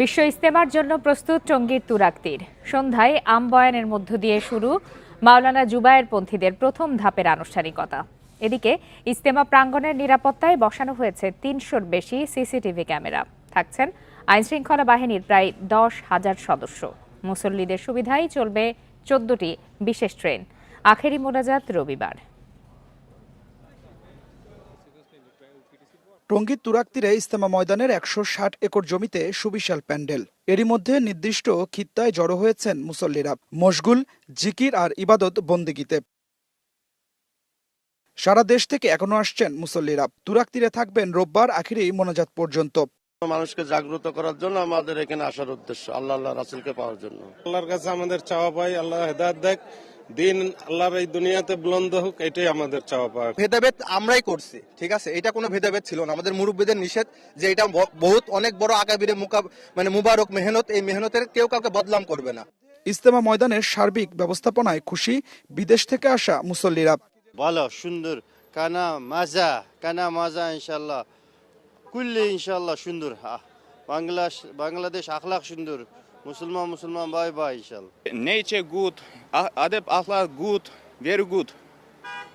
বিশ্ব ইস্তেমার জন্য প্রস্তুত টঙ্গীর তুরাক্তির সন্ধ্যায় আমবয়ানের মধ্য দিয়ে শুরু মাওলানা জুবায়ের পন্থীদের প্রথম ধাপের আনুষ্ঠানিকতা। এদিকে ইস্তেমা প্রাঙ্গণের নিরাপত্তায় বসানো হয়েছে তিনশোর বেশি সিসিটিভি ক্যামেরা। থাকছেন আইনশৃঙ্খলা বাহিনীর প্রায় দশ হাজার সদস্য। মুসল্লিদের সুবিধায় চলবে চোদ্দটি বিশেষ ট্রেন। আখেরি মোনাজাত রবিবার। টঙ্গীর তুরাক্তীরে ইস্তেমা ময়দানের একশো ষাট একর জমিতে সুবিশাল প্যান্ডেল। এরই মধ্যে নির্দিষ্ট খিত্তায় জড়ো হয়েছেন মুসল্লিরা। মশগুল জিকির আর ইবাদত বন্দিগিতে। সারা দেশ থেকে এখনও আসছেন মুসল্লিরা। তুরাক্তীরে থাকবেন রোববার আখিরি মোনাজাত পর্যন্ত। মানুষকে জাগ্রত করার জন্য আমাদের এখানে আসার উদ্দেশ্য আল্লাহ আল্লাহ রাসুলকে পাওয়ার জন্য। আল্লাহর কাছে আমাদের চাওয়া পাই আল্লাহ হেদায়ত দেখ। দিন আল্লাহর এই দুনিয়াতে বুলন্দ হোক এটাই আমাদের চাওয়া পাওয়া। ভেদাভেদ আমরাই করছি ঠিক আছে? এটা কোনো ভেদাভেদ ছিল না। আমাদের মুরব্বীদের নিষেধ যে এটা বহুত অনেক বড় আগাবিরে মুকা মানে মুবারক মেহনত এই মেহনতের কেউ কাউকে বদলাম করবে না। ইস্তেমা ময়দানের সার্বিক ব্যবস্থাপনায় খুশি বিদেশ থেকে আসা মুসল্লিরা। ভালো সুন্দর। কানা মাজা কানা মাজা ইনশাল্লাহ কুল্লি ইনশাল্লাহ সুন্দর। বাংলাদেশ বাংলাদেশ আখলাখ সুন্দর। মুসলমান মুসলমান বাই বাই ইনশাল্লাহ nature good, A- adab akhlaq good, very good.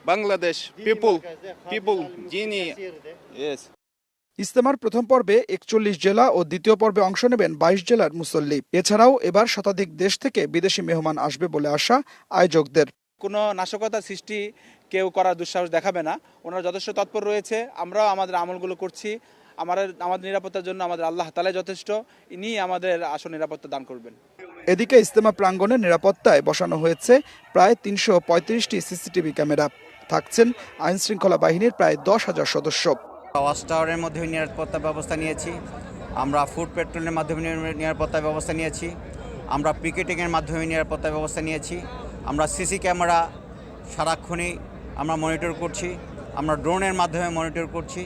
Bangladesh people, people, dini, yes. ইস্তেমার প্রথম পর্বে একচল্লিশ জেলা ও দ্বিতীয় পর্বে অংশ নেবেন বাইশ জেলার মুসল্লি। এছাড়াও এবার শতাধিক দেশ থেকে বিদেশি মেহমান আসবে বলে আশা আয়োজকদের। কোনো নাশকতা সৃষ্টি কেউ করার দুঃসাহস দেখাবে না। ওনারা যথেষ্ট তৎপর রয়েছে। আমরাও আমাদের আমলগুলো করছি। আমাদের আমাদের নিরাপত্তার জন্য আমাদের আল্লাহ তালাই যথেষ্ট। ইনি আমাদের আসল নিরাপত্তা দান করবেন। এদিকে ইস্তেমা প্রাঙ্গণের নিরাপত্তায় বসানো হয়েছে প্রায় তিনশো পঁয়ত্রিশটি সিসিটিভি ক্যামেরা থাকছেন আইন শৃঙ্খলা বাহিনীর প্রায় দশ হাজার সদস্য। ওয়াচ টাওয়ারের মাধ্যমে নিরাপত্তা ব্যবস্থা নিয়েছি আমরা ফুড পেট্রোলের মাধ্যমে নিরাপত্তা ব্যবস্থা নিয়েছি আমরা পিকেটিংয়ের মাধ্যমে নিরাপত্তা ব্যবস্থা নিয়েছি আমরা সিসি ক্যামেরা সারাক্ষণই আমরা মনিটর করছি আমরা ড্রোনের মাধ্যমে মনিটর করছি।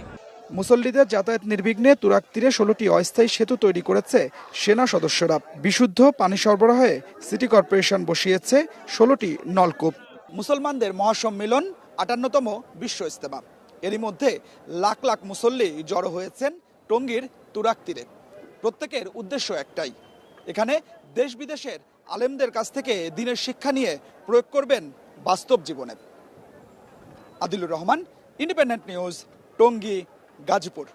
মুসল্লিদের যাতায়াত নির্বিঘ্নে তুরাক তীরে ষোলোটি অস্থায়ী সেতু তৈরি করেছে সেনা সদস্যরা। বিশুদ্ধ পানি সরবরাহে সিটি কর্পোরেশন বসিয়েছে ষোলোটি নলকূপ। মুসলমানদের মহাসম্মেলন আটান্নতম বিশ্ব ইস্তেমা এরই মধ্যে লাখ লাখ মুসল্লি জড়ো হয়েছেন টঙ্গীর তুরাক তীরে প্রত্যেকের উদ্দেশ্য একটাই, এখানে দেশ বিদেশের আলেমদের কাছ থেকে দিনের শিক্ষা নিয়ে প্রয়োগ করবেন বাস্তব জীবনে। Adilur Rahman independent news Tongi. Gazipur.